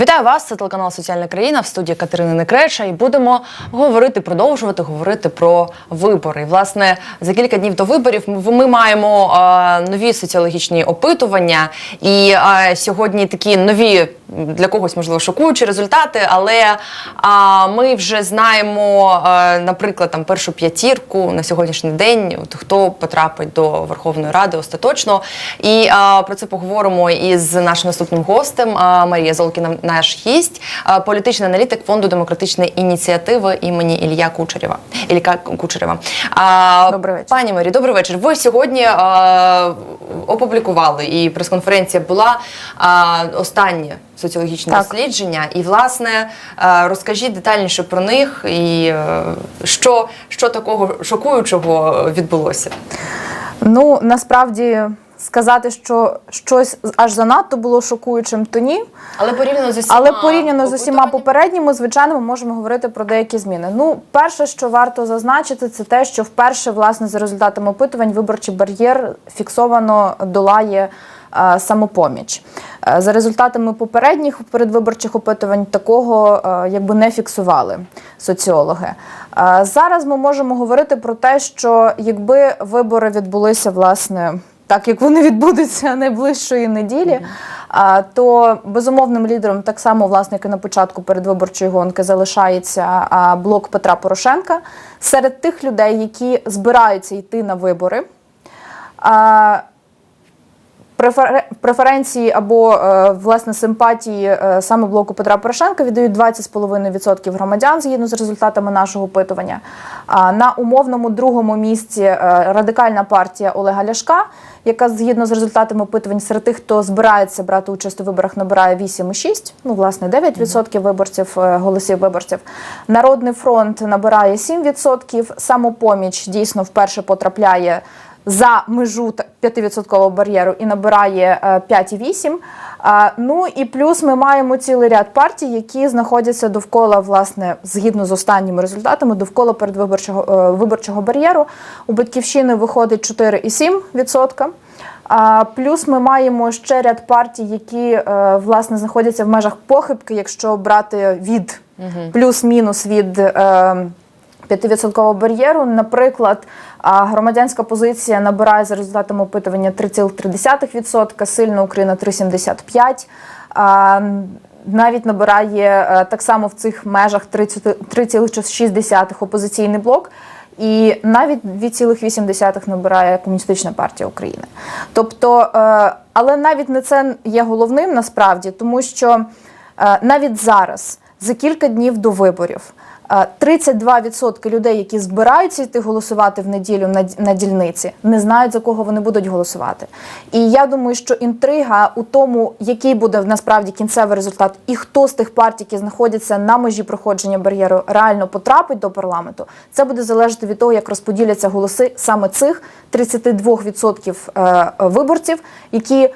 Вітаю вас! Це телеканал Соціальна країна в студії Катерини Некреча. І будемо говорити, продовжувати говорити про вибори. Власне, за кілька днів до виборів ми, маємо е, нові соціологічні опитування. І е, сьогодні такі нові для когось можливо шокуючі результати. Але е, ми вже знаємо, е, наприклад, там першу п'ятірку на сьогоднішній день. От, хто потрапить до Верховної Ради остаточно. І е, про це поговоримо із нашим наступним гостем е, Марія Золкіна, наш гість, е, політичний аналітик фонду демократичної ініціативи імені Ілля Кучерєва. Ілля Кучерєва. Добрий вечір. Пані Марі, добрий вечір. Ви сьогодні е, опублікували і прес-конференція була е, останнє соціологічне дослідження. І, власне, розкажіть детальніше про них і що, що такого шокуючого відбулося. Ну насправді сказати, що щось аж занадто було шокуючим, то ні. Але порівняно з усіма Але порівняно з усіма попередніми, звичайно, ми можемо говорити про деякі зміни. Ну, перше, що варто зазначити, це те, що вперше, власне, за результатами опитувань, виборчий бар'єр фіксовано долає е, самопоміч. Е, За результатами попередніх передвиборчих опитувань такого е, якби не фіксували соціологи. Зараз ми можемо говорити про те, що якби вибори відбулися власне так, як вони відбудуться найближчої неділі, то безумовним лідером, так само, власне, як на початку передвиборчої гонки, залишається блок Петра Порошенка серед тих людей, які збираються йти на вибори. Преференції або е, власне симпатії е, саме блоку Петра Порошенка віддають 20,5% громадян згідно з результатами нашого опитування. А на умовному другому місці е, радикальна партія Олега Ляшка, яка згідно з результатами опитувань серед тих, хто збирається брати участь у виборах, набирає 8,6%, ну власне 9% виборців голосів виборців. Народний фронт набирає 7%, самопоміч дійсно вперше потрапляє за межу 5% бар'єру і набирає е, 5,8%. Ну і плюс ми маємо цілий ряд партій, які знаходяться довкола, власне, згідно з останніми результатами, довкола передвиборчого е, виборчого бар'єру. У батьківщини виходить 4,7%. А плюс ми маємо ще ряд партій, які е, власне знаходяться в межах похибки, якщо брати від плюс-мінус від. е, 5% бар'єру. Наприклад, а, громадянська позиція набирає за результатами опитування 3,3%, сильна Україна 3,75%. А, Навіть набирає е, так само в цих межах 3,6% опозиційний блок. І навіть 2,8 набирає Комуністична партія України. Тобто, е, але навіть не це є головним насправді, тому що е, навіть зараз, за кілька днів до виборів, 32% людей, які збираються йти голосувати в неділю на, на дільниці, не знають за кого вони будуть голосувати. І я думаю, що інтрига у тому, який буде насправді кінцевий результат, і хто з тих партій, які знаходяться на межі проходження бар'єру, реально потрапить до парламенту, це буде залежати від того, як розподіляться голоси саме цих 32% е, виборців, які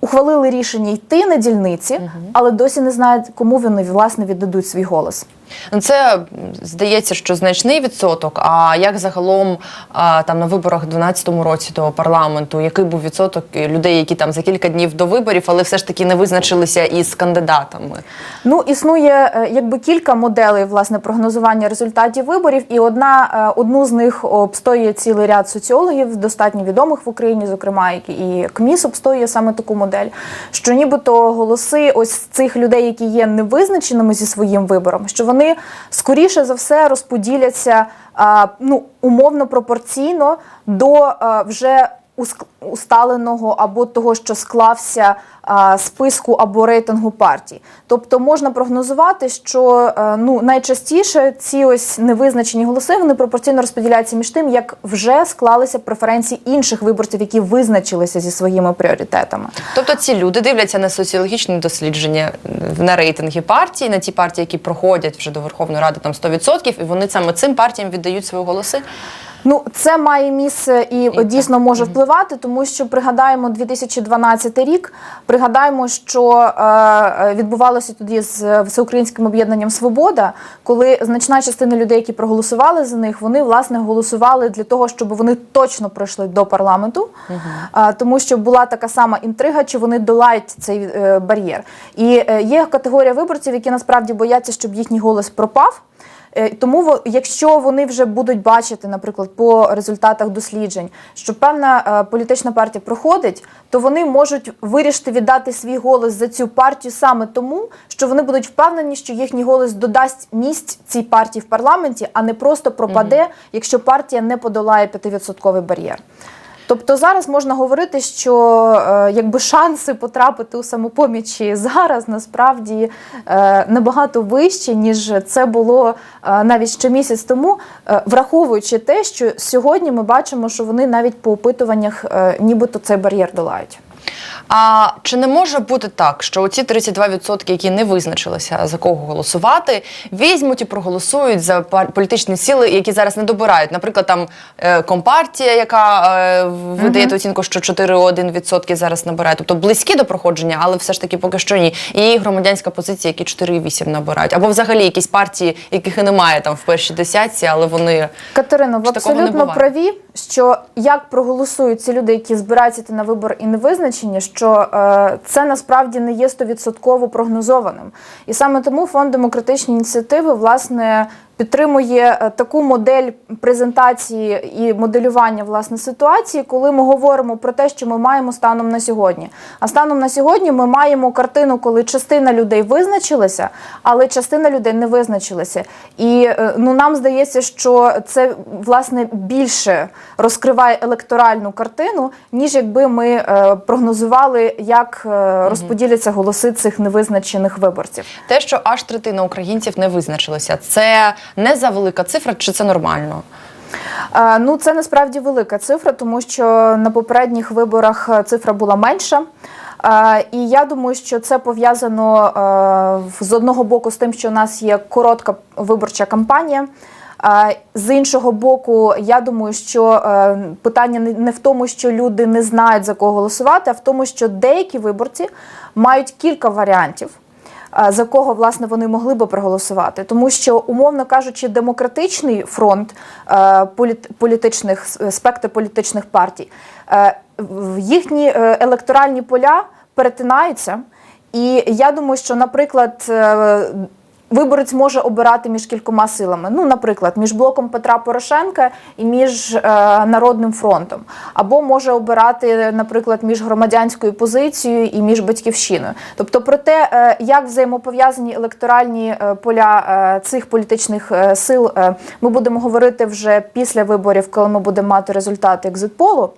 ухвалили рішення йти на дільниці, але досі не знають, кому вони власне віддадуть свій голос. Ну, Це здається, що значний відсоток. А як загалом там на виборах в 2012 році до парламенту, який був відсоток людей, які там за кілька днів до виборів, але все ж таки не визначилися із кандидатами? Ну, існує е, якби кілька моделей власне прогнозування результатів виборів, і одна е, одну з них обстоює цілий ряд соціологів, достатньо відомих в Україні, зокрема, і КМІС обстоює саме таку модель. Що нібито голоси ось цих людей, які є невизначеними зі своїм вибором, що вони скоріше за все розподіляться ну умовно пропорційно до вже усталеного або того, що склався списку або рейтингу партій. Тобто можна прогнозувати, що е, ну найчастіше ці ось невизначені голоси вони пропорційно розподіляються між тим, як вже склалися преференції інших виборців, які визначилися зі своїми пріоритетами. Тобто ці люди дивляться на соціологічні дослідження на рейтинги партій, на ті партії, які проходять вже до Верховної Ради там 100%, і вони саме цим партіям віддають свої голоси. Ну, це має місце і, дійсно може впливати, тому що пригадаємо 2012 рік. Пригадаємо, що е, відбувалося тоді з всеукраїнським об'єднанням Свобода, коли значна частина людей, які проголосували за них, вони власне голосували для того, щоб вони точно пройшли до парламенту, е, тому що була така сама інтрига, чи вони долають цей е, бар'єр. І е, є категорія виборців, які насправді бояться, щоб їхній голос пропав. Е, Тому, якщо вони вже будуть бачити, наприклад, по результатах досліджень, що певна е, політична партія проходить, то вони можуть вирішити віддати свій голос за цю партію саме тому, що вони будуть впевнені, що їхній голос додасть місць цій партії в парламенті, а не просто пропаде, якщо партія не подолає 5% бар'єр. Тобто зараз можна говорити, що е, якби шанси потрапити у самопомічі зараз насправді е, набагато вищі, ніж це було е, навіть ще місяць тому, враховуючи те, що сьогодні ми бачимо, що вони навіть по опитуваннях нібито цей бар'єр долають. А чи не може бути так, що оці 32%, які не визначилися за кого голосувати, візьмуть і проголосують за політичні сили, які зараз не добирають? Наприклад, там е, компартія, яка е, ви даєте оцінку, що 4,1% зараз набирає, тобто близькі до проходження, але все ж таки поки що ні. І громадянська позиція, які 4,8 набирають, або взагалі якісь партії, яких і немає там в першій десятці, але вони Катерино, ви абсолютно праві, що як проголосують ці люди, які збираються на вибор і не визначені, що е, це насправді не є стовідсотково прогнозованим. І саме тому фонд демократичні ініціативи власне підтримує е, таку модель презентації і моделювання власне ситуації, коли ми говоримо про те, що ми маємо станом на сьогодні. А станом на сьогодні ми маємо картину, коли частина людей визначилася, але частина людей не визначилася. І е, ну нам здається, що це власне більше розкриває електоральну картину, ніж якби ми е, прогнозували, як розподіляться голоси цих невизначених виборців. те, що аж третина українців не визначилися, це не за велика цифра, чи це нормально? Ну, це насправді велика цифра, тому що на попередніх виборах е, цифра була менша. І я думаю, що це пов'язано е, з одного боку з тим, що у нас є коротка виборча кампанія. З іншого боку, я думаю, що е, питання не- в тому, що люди не знають за кого голосувати, а в тому, що деякі виборці мають кілька варіантів за кого власне вони могли би проголосувати, тому що, умовно кажучи, демократичний фронт політичних спектр політичних партій, їхні е, електоральні поля перетинаються. І я думаю, що, наприклад, е, Виборець може обирати між кількома силами. Ну, наприклад, між блоком Петра Порошенка і між е, Народним фронтом, або може обирати, наприклад, між громадянською позицією і між батьківщиною. Тобто, про те, е, як взаємопов'язані електоральні е, поля е, цих політичних е, сил, е, ми будемо говорити вже після виборів, коли ми будемо мати результати екзитполу.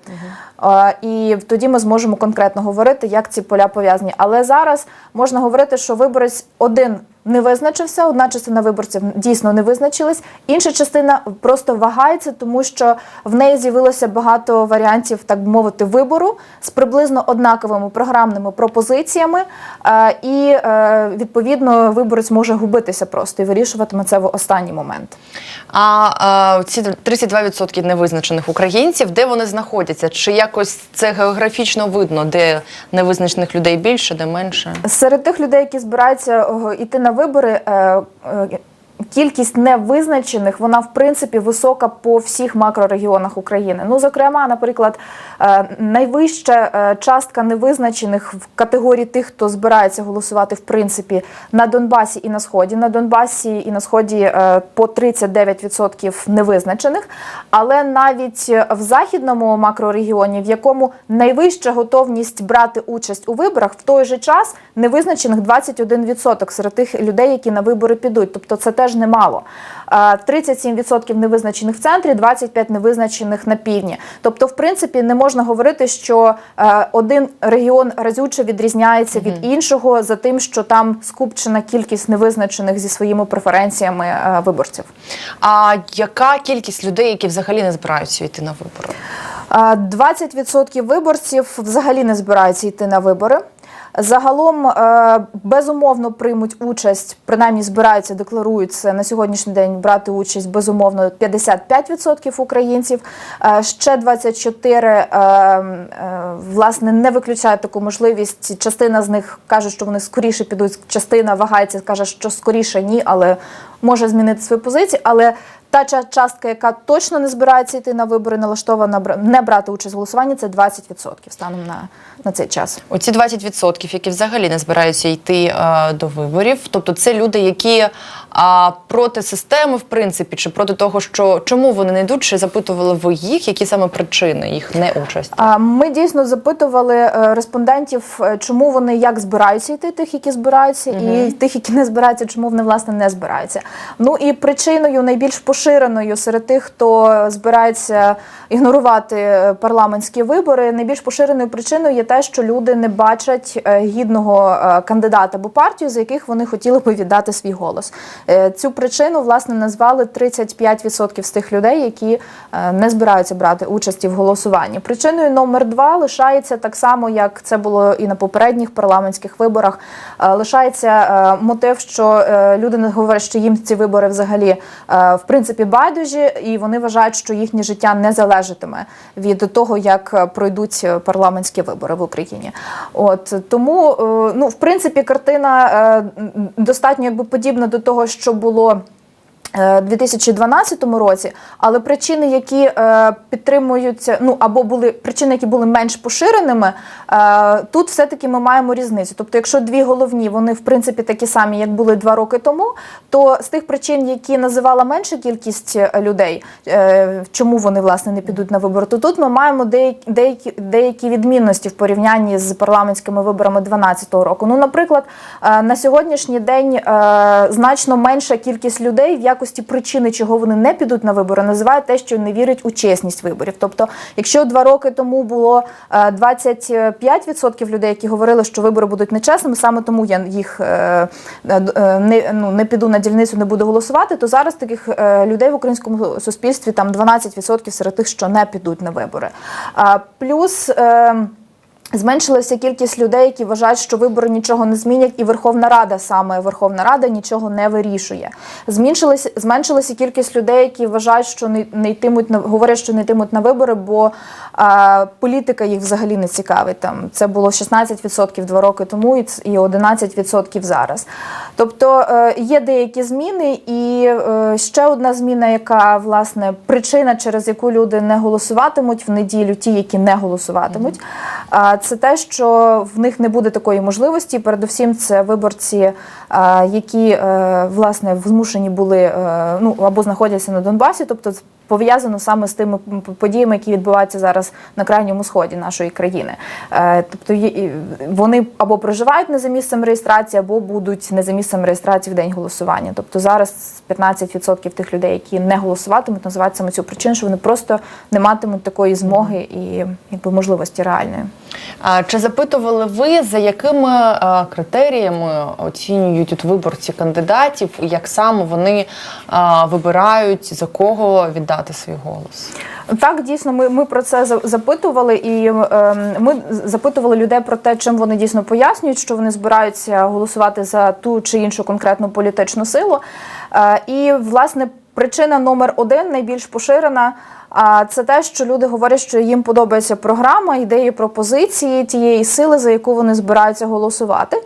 Е, І тоді ми зможемо конкретно говорити, як ці поля пов'язані. Але зараз можна говорити, що виборець один не визначився, одна частина виборців дійсно не визначилась, інша частина просто вагається, тому що в неї з'явилося багато варіантів, так би мовити, вибору з приблизно однаковими програмними пропозиціями, е, і е, відповідно виборець може губитися просто і вирішуватиме це в останній момент. А е, ці 32% невизначених українців, де вони знаходяться? Чи якось це географічно видно, де невизначених людей більше, де менше? Серед тих людей, які збираються йти на вибори, е, е, кількість невизначених, вона в принципі висока по всіх макрорегіонах України. Ну, зокрема, наприклад, е, найвища е, частка невизначених в категорії тих, хто збирається голосувати в принципі на Донбасі і на Сході. На Донбасі і на Сході е, по 39% невизначених. Але навіть в західному макрорегіоні, в якому найвища готовність брати участь у виборах, в той же час невизначених 21% серед тих людей, які на вибори підуть. Тобто це теж немало. Е, 37% невизначених в центрі, 25% невизначених на півдні. Тобто, в принципі, не можна говорити, що е, один регіон разюче відрізняється від іншого за тим, що там скупчена кількість невизначених зі своїми преференціями е, виборців. А яка кількість людей, які взагалі не збираються йти на вибори? Е, 20% виборців взагалі не збираються йти на вибори. Загалом е, безумовно приймуть участь, принаймні збираються, декларують це на сьогоднішній день брати участь безумовно 55% українців. Е, Ще 24 е, е, власне не виключають таку можливість. Частина з них каже, що вони скоріше підуть. Частина вагається, каже, що скоріше ні, але може змінити свою позицію. Але та ча- частка, яка точно не збирається йти на вибори, налаштована не брати участь в голосуванні, це 20% станом на, на цей час. Оці 20%, які взагалі не збираються йти е, до виборів. Тобто, це люди, які а, проти системи, в принципі, чи проти того, що чому вони не йдуть, чи запитували ви їх, які саме причини їх неучасті? А, Ми дійсно запитували е, респондентів, е, чому вони як збираються йти, тих, які збираються, і тих, які не збираються, чому вони власне не збираються. Ну і причиною найбільш поширеною серед тих, хто збирається ігнорувати е, парламентські вибори, найбільш поширеною причиною є те, що люди не бачать гідного кандидата або партію, за яких вони хотіли би віддати свій голос. Е, Цю причину власне назвали 35% з тих людей, які е, не збираються брати участі в голосуванні. Причиною номер два лишається так само, як це було і на попередніх парламентських виборах. е, Лишається мотив, що люди не говорять, що їм ці вибори взагалі в принципі байдужі, і вони вважають, що їхнє життя не залежатиме від того, як пройдуть парламентські вибори в Україні. От тому, ну в принципі, картина достатньо якби подібна до того, що було. Е, У 2012 році, але причини, які е, підтримуються, ну або були причини, які були менш поширеними, е, тут все-таки ми маємо різницю. Тобто, якщо дві головні, вони в принципі такі самі, як були два роки тому, то з тих причин, які називала менша кількість е, людей, е, чому вони власне не підуть на вибори, то тут ми маємо деякі деякі, деякі відмінності в порівнянні з парламентськими виборами 2012 року. Ну, наприклад, е, на сьогоднішній день е, значно менша кількість людей в якості причини, чого вони не підуть на вибори, називають те, що не вірять у чесність виборів. Тобто, якщо два роки тому було е, 25% людей, які говорили, що вибори будуть нечесними, саме тому я їх е, е, е, не, ну, не піду на дільницю, не буду голосувати, то зараз таких е, людей в українському суспільстві там 12% серед тих, що не підуть на вибори. Плюс. Е, Зменшилася кількість людей, які вважають, що вибори нічого не змінять, і Верховна Рада саме Верховна Рада нічого не вирішує. Зменшилася зменшилася кількість людей, які вважають, що не, не йтимуть на говорять, що не йтимуть на вибори, бо а, політика їх взагалі не цікавить. Там це було 16% два роки тому, і ц- і 11% зараз. Тобто е, є деякі зміни, і е, ще одна зміна, яка власне причина, через яку люди не голосуватимуть в неділю, ті, які не голосуватимуть. А, Це те, що в них не буде такої можливості. Передусім, це виборці, які е, власне змушені були е, ну або знаходяться на Донбасі, тобто пов'язано саме з тими подіями, які відбуваються зараз на крайньому сході нашої країни. Е, Тобто вони або проживають не за місцем реєстрації, або будуть не за місцем реєстрації в день голосування. Тобто зараз 15% тих людей, які не голосуватимуть, називають цю причину, що вони просто не матимуть такої змоги і якби можливості реальної. Чи запитували ви, за якими критеріями оцінюють от виборці кандидатів, як саме вони вибирають за кого віддати свій голос? Так, дійсно, ми, ми про це запитували, і ем, ми запитували людей про те, чим вони дійсно пояснюють, що вони збираються голосувати за ту чи іншу конкретну політичну силу. Е, і власне причина номер один, найбільш поширена. Це те, що люди говорять, що їм подобається програма, ідеї, пропозиції тієї сили, за яку вони збираються голосувати.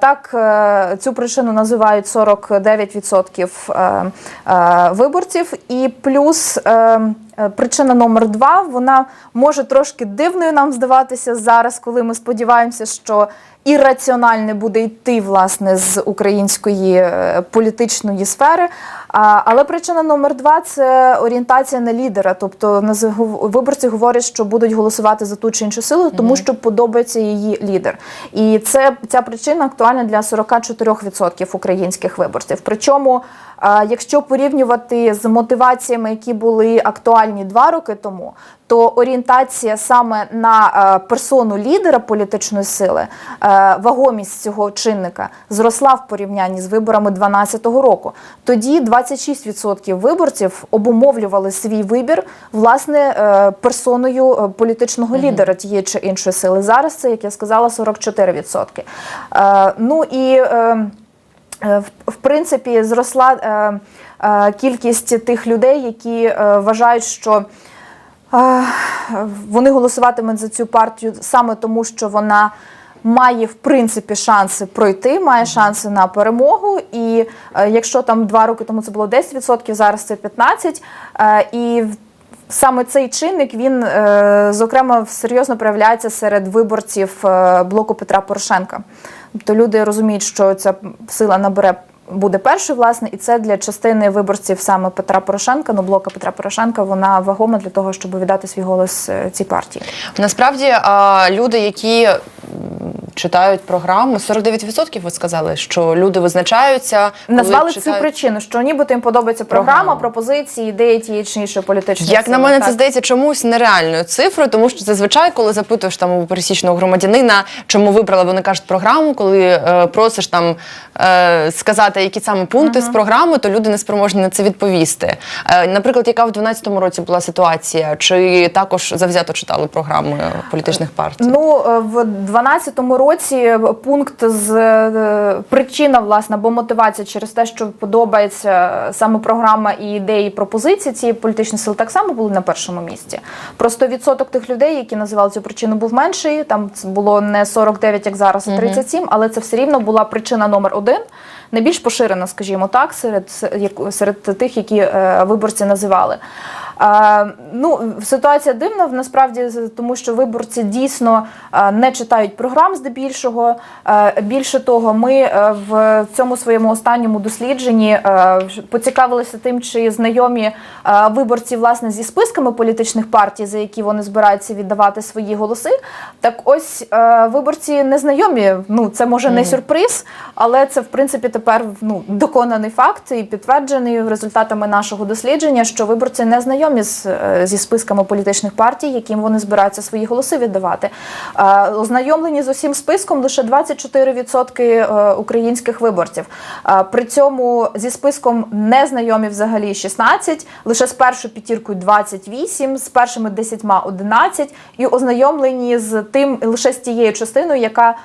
Так, е, цю причину називають 49% е, е, виборців, і плюс. е, е, Причина номер два вона може трошки дивною нам здаватися зараз, коли ми сподіваємося, що ірраціональне буде йти власне з української е, політичної сфери. Але причина номер два це орієнтація на лідера. Тобто виборці говорять, що будуть голосувати за ту чи іншу силу, тому що подобається її лідер. І це ця причина актуальна для 44% українських виборців. Причому, якщо порівнювати з мотиваціями, які були актуальні два роки тому, то орієнтація саме на е, персону лідера політичної сили е, вагомість цього чинника зросла в порівнянні з виборами 2012 року. Тоді 26% виборців обумовлювали свій вибір власне е, персоною політичного лідера тієї чи іншої сили. Зараз це, як я сказала, 44%. Е, Ну і в- принципі зросла кількість тих людей, які вважають, що вони голосуватимуть за цю партію саме тому, що вона має в принципі шанси пройти, має шанси на перемогу. І е, якщо там два роки тому це було 10%, зараз це 15%. е, І Саме цей чинник він е, зокрема серйозно проявляється серед виборців блоку Петра Порошенка. Тобто люди розуміють, що ця сила набере буде першою, власне, і це для частини виборців саме Петра Порошенка, ну блока Петра Порошенка, вона вагома для того, щоб віддати свій голос е, цій партії. Насправді люди, які читають програму, 49% ви сказали, що люди визначаються. коли Назвали цю причину, що нібито їм подобається програма, Програма. пропозиції, ідеї тієї чи іншої політичної Як на мене, Так. це здається чомусь нереальною цифрою, тому що зазвичай, коли запитуєш там у пересічного громадянина, чому вибрали, вони кажуть програму, коли е, просиш там е, сказати, які саме пункти з програми, то люди не спроможні на це відповісти. Е, наприклад, яка в 2012 році була ситуація, чи також завзято читали програми політичних партій? Ну е, в 2012 році пункт з е, причина власне або мотивація через те, що подобається саме програма і ідеї і пропозиції цієї політичної сили, так само були на першому місці. Просто відсоток тих людей, які називали цю причину, був менший. Там було не 49, як зараз, а 37, але це все рівно була причина номер один. Найбільш поширена, скажімо так, серед серед тих, які е, виборці називали. Е, ну, ситуація дивна насправді, тому що виборці дійсно не читають програм здебільшого. Е, більше того, ми е, в цьому своєму останньому дослідженні е, поцікавилися тим, чи знайомі е, виборці власне зі списками політичних партій, за які вони збираються віддавати свої голоси. Так ось е, виборці не знайомі. Ну це може не сюрприз, але це в принципі тепер ну доконаний факт і підтверджений результатами нашого дослідження, що виборці не знайомі з, е, зі списками політичних партій, яким вони збираються свої голоси віддавати. Ознайомлені з усім списком лише 24% е, українських виборців. При цьому зі списком не знайомі взагалі 16, лише з першою п'ятіркою 28, з першими 10 – 11, і ознайомлені з тим лише з тією частиною, яка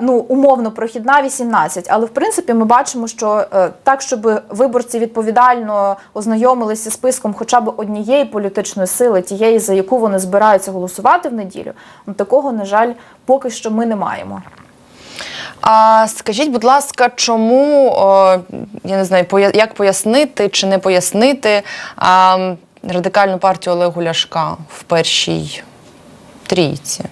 ну умовно прохідна 18. Але в принципі ми бачимо, що е, так, щоб виборці відповідально ознайомилися зі списком хоча б однієї політичної сили, тієї, за яку вони збираються голосувати в неділю, ну такого, на жаль, поки що ми не маємо. А скажіть, будь ласка, чому я не знаю, як пояснити чи не пояснити радикальну партію Олегу Ляшка в першій трійці?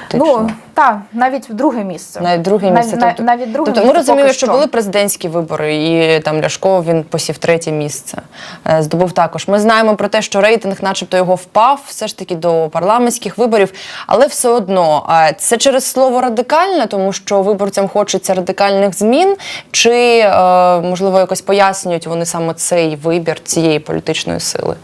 Фактично? Ну так, навіть в друге місце. Навіть друге місце. нав- тобто, навіть друге тобто місце ми розуміємо, що були президентські вибори, і там Ляшко він посів третє місце. е, Здобув також. Ми знаємо про те, що рейтинг, начебто, його впав все ж таки до парламентських виборів, але все одно це через слово радикальне, тому що виборцям хочеться радикальних змін, чи е, можливо якось пояснюють вони саме цей вибір цієї політичної сили.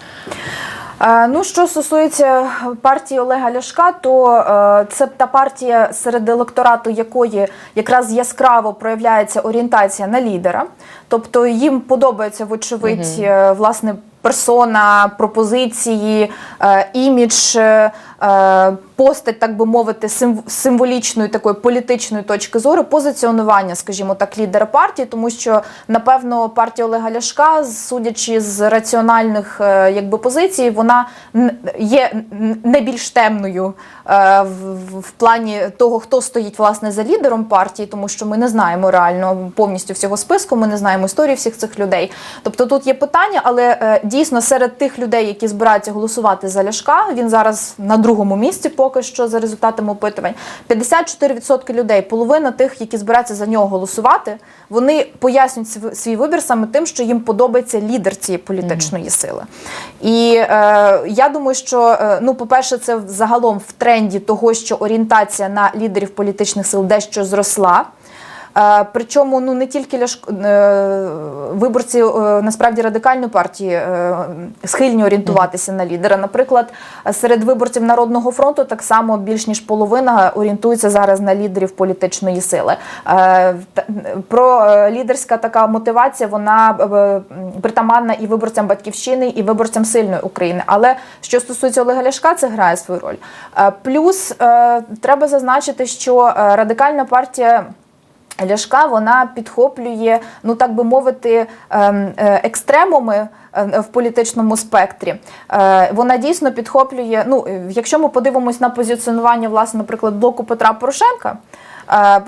Ну, що стосується партії Олега Ляшка, то е, це та партія, серед електорату якої якраз яскраво проявляється орієнтація на лідера. Тобто їм подобається, вочевидь, угу. власне. Персона, пропозиції, е, імідж, е, е, постать, так би мовити, симв- символічної такої політичної точки зору, позиціонування, скажімо так, лідера партії, тому що напевно партія Олега Ляшка, судячи з раціональних якби позицій, вона є не більш темною в, плані того, хто стоїть власне за лідером партії, тому що ми не знаємо реально повністю всього списку, ми не знаємо історії всіх цих людей. Тобто тут є питання, але дійсно серед тих людей, які збираються голосувати за Ляшка, він зараз на другому місці, поки що за результатами опитувань. 54% людей, половина тих, які збираються за нього голосувати, вони пояснюють свій вибір саме тим, що їм подобається лідер цієї політичної сили. І е, я думаю, що е, ну, по-перше, це загалом в тренді того, що орієнтація на лідерів політичних сил дещо зросла. Причому ну не тільки Ляшко е, виборці е, насправді радикальної партії е, схильні орієнтуватися на лідера. Наприклад, серед виборців Народного фронту так само більш ніж половина орієнтується зараз на лідерів політичної сили. Про лідерська така мотивація вона притаманна і виборцям батьківщини, і виборцям сильної України. Але що стосується Олега Ляшка, це грає свою роль. Плюс треба зазначити, що радикальна партія. Ляшка вона підхоплює, ну так би мовити, ем, е, екстремуми е, в політичному спектрі. Е, Вона дійсно підхоплює. Ну, якщо ми подивимось на позиціонування, власне, наприклад, блоку Петра Порошенка.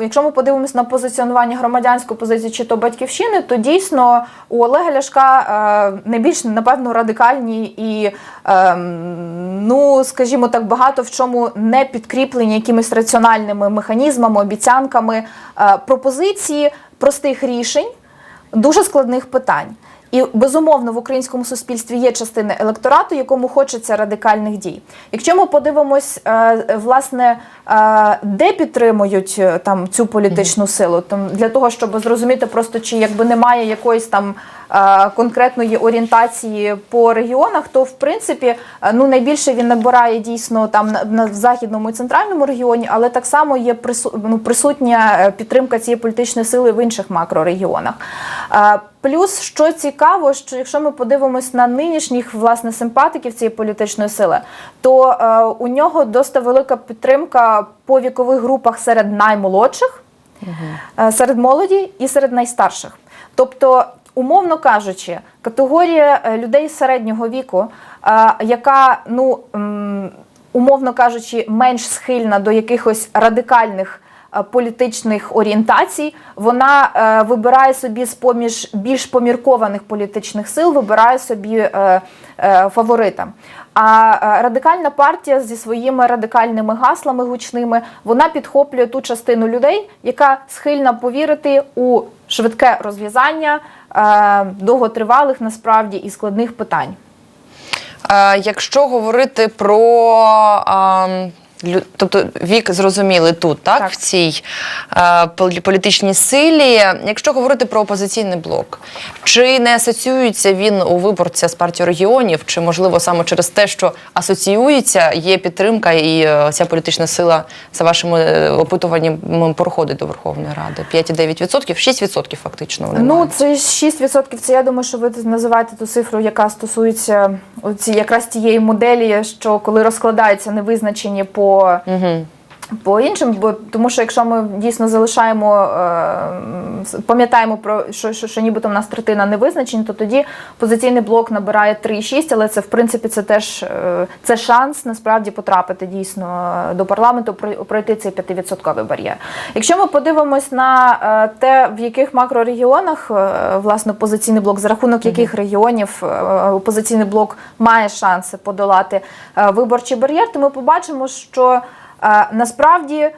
Якщо ми подивимось на позиціонування громадянської позиції чи то батьківщини, то дійсно у Олега Ляшка найбільш напевно радикальні і, ем, ну скажімо так, багато в чому не підкріплені якимись раціональними механізмами, обіцянками, е, пропозиції простих рішень дуже складних питань. І безумовно в українському суспільстві є частина електорату, якому хочеться радикальних дій. Якщо ми подивимось, е, власне, де підтримують е, там цю політичну силу, там для того, щоб зрозуміти просто, чи якби немає якоїсь там конкретної орієнтації по регіонах, то в принципі е, ну найбільше він набирає дійсно там на, в західному і центральному регіоні, але так само є ну, присутня е, підтримка цієї політичної сили в інших макрорегіонах. Плюс, що цікаво, що якщо ми подивимось на нинішніх власне симпатиків цієї політичної сили, то е, у нього досить велика підтримка по вікових групах серед наймолодших, е, серед молоді і серед найстарших. Тобто, умовно кажучи, категорія е, людей середнього віку, е, яка ну умовно кажучи, менш схильна до якихось радикальних. Е, Політичних орієнтацій вона е, вибирає собі з поміж більш поміркованих політичних сил, вибирає собі е, фаворита. А радикальна партія зі своїми радикальними гаслами гучними вона підхоплює ту частину людей, яка схильна повірити у швидке розв'язання довготривалих насправді і складних питань. Якщо говорити про тобто вік зрозуміли тут, так, Так. в цій е, політичній силі. Якщо говорити про опозиційний блок, чи не асоціюється він у виборця з партією регіонів, чи можливо саме через те, що асоціюється, є підтримка, і е, ця політична сила за вашими е, опитуваннями проходить до Верховної Ради? 5,9%, 6% фактично вони Ну, мають. це 6%. Це я думаю, що ви називаєте ту цифру, яка стосується оці, якраз тієї моделі, що коли розкладаються невизначені по, Угу. По іншим, бо тому що якщо ми дійсно залишаємо, е, пам'ятаємо про що, що, що нібито в нас третина невизначень, то тоді позиційний блок набирає 3,6, але це в принципі це теж е, це шанс насправді потрапити дійсно до парламенту, прой- пройти цей 5% бар'єр. Якщо ми подивимось на е, те, в яких макрорегіонах е, власне опозиційний блок, за рахунок яких регіонів е, опозиційний блок має шанси подолати е, виборчий бар'єр, то ми побачимо, що насправді е,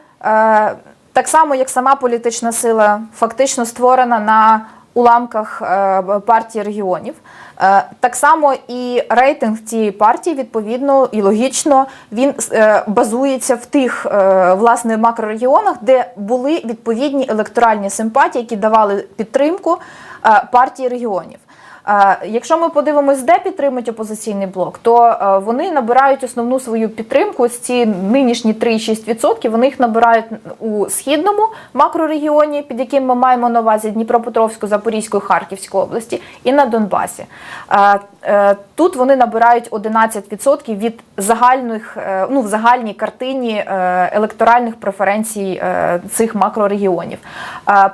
так само, як сама політична сила, фактично створена на уламках е, партії регіонів. Е, Так само і рейтинг цієї партії відповідно і логічно він е, базується в тих е, власне макрорегіонах, де були відповідні електоральні симпатії, які давали підтримку е, партії регіонів. Якщо ми подивимось, де підтримують опозиційний блок, то е, вони набирають основну свою підтримку. Ось ці нинішні 3,6%, вони їх набирають у східному макрорегіоні, під яким ми маємо на увазі Дніпропетровську, Запорізьку, Харківську області, і на Донбасі. Е, Тут вони набирають 11% від загальних, е, ну в загальній картині електоральних преференцій цих макрорегіонів.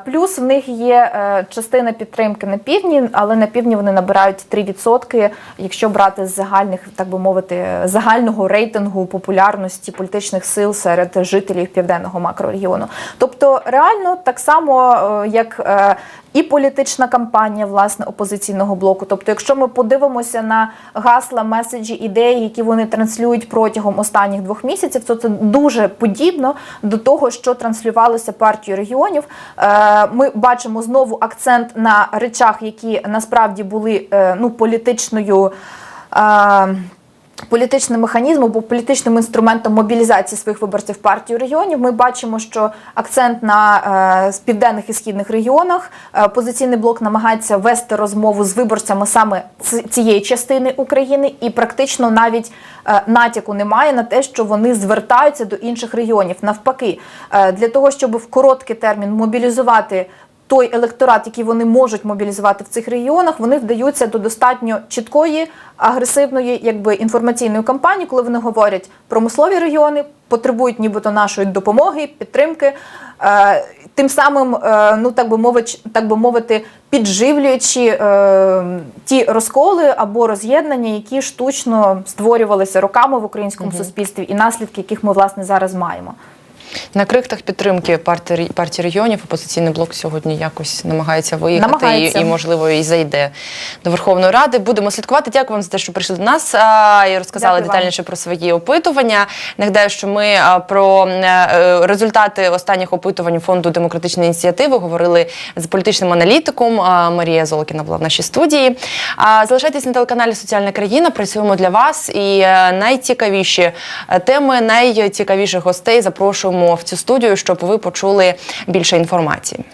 Плюс в них є частина підтримки на півдні, але на півдні вони набирають 3%, якщо брати з загальних, так би мовити, загального рейтингу популярності політичних сил серед жителів південного макрорегіону. Тобто, реально так само, е, як е, і політична кампанія власне опозиційного блоку. Тобто, якщо ми подивимося на гасла, меседжі, ідеї, які вони транслюють протягом останніх двох місяців, то це дуже подібно до того, що транслювалося партією регіонів. Е, Ми бачимо знову акцент на речах, які насправді були е, ну політичною. Політичним механізмом або політичним інструментом мобілізації своїх виборців партію регіонів. Ми бачимо, що акцент на е, південних і східних регіонах е, опозиційний блок намагається вести розмову з виборцями саме цієї частини України, і практично навіть е, натяку немає на те, що вони звертаються до інших регіонів. Навпаки, е, для того, щоб в короткий термін мобілізувати той електорат, який вони можуть мобілізувати в цих регіонах, вони вдаються до достатньо чіткої, агресивної, якби інформаційної кампанії, коли вони говорять, промислові регіони потребують нібито нашої допомоги, підтримки. Е, Тим самим, е, ну так би мовити, так би мовити, підживлюючи е, ті розколи або роз'єднання, які штучно створювалися роками в українському суспільстві, і наслідки, яких ми власне зараз маємо. На крихтах підтримки партії, партії регіонів опозиційний блок сьогодні якось намагається виїхати Намагається. І, і, можливо, і зайде до Верховної Ради. Будемо слідкувати. Дякую вам за те, що прийшли до нас а, і розказали Дякую вам. детальніше про свої опитування. Нагадаю, що ми а, про е, е, результати останніх опитувань фонду демократичної ініціативи говорили з політичним аналітиком. А, Марія Золокіна була в нашій студії. А, залишайтесь на телеканалі Соціальна країна. Працюємо для вас. І е, найцікавіші теми, найцікавіших гостей запрошуємо в цю студію, щоб ви почули більше інформації.